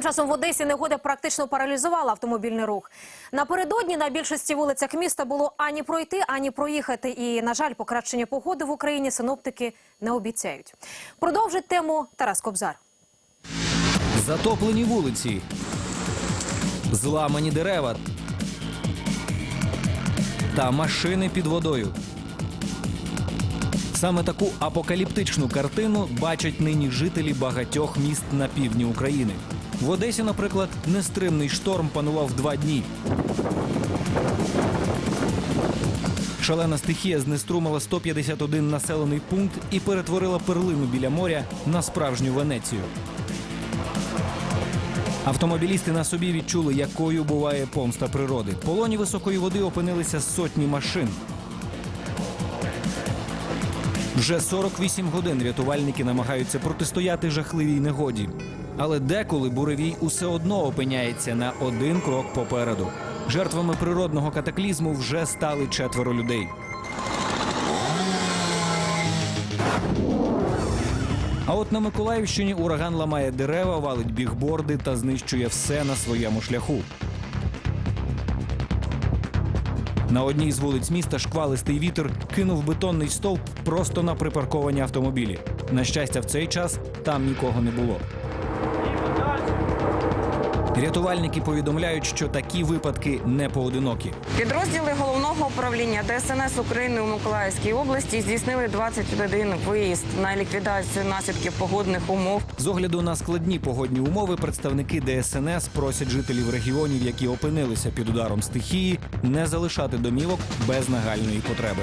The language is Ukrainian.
Тим часом в Одесі негода практично паралізувала автомобільний рух. Напередодні на більшості вулицях міста було ані пройти, ані проїхати. І, на жаль, покращення погоди в Україні синоптики не обіцяють. Продовжить тему Тарас Кобзар. Затоплені вулиці, зламані дерева та машини під водою. Саме таку апокаліптичну картину бачать нині жителі багатьох міст на півдні України. В Одесі, наприклад, нестримний шторм панував два дні. Шалена стихія знеструмила 151 населений пункт і перетворила перлину біля моря на справжню Венецію. Автомобілісти на собі відчули, якою буває помста природи. Полоні високої води опинилися сотні машин. Вже 48 годин рятувальники намагаються протистояти жахливій негоді. Але деколи буревій усе одно опиняється на один крок попереду. Жертвами природного катаклізму вже стали четверо людей. А от на Миколаївщині ураган ламає дерева, валить бігборди та знищує все на своєму шляху. На одній з вулиць міста шквалистий вітер кинув бетонний стовп просто на припарковані автомобілі. На щастя, в цей час там нікого не було. Рятувальники повідомляють, що такі випадки не поодинокі. Підрозділи головного управління ДСНС України у Миколаївській області здійснили 21 виїзд на ліквідацію наслідків погодних умов. З огляду на складні погодні умови, представники ДСНС просять жителів регіонів, які опинилися під ударом стихії, не залишати домівок без нагальної потреби.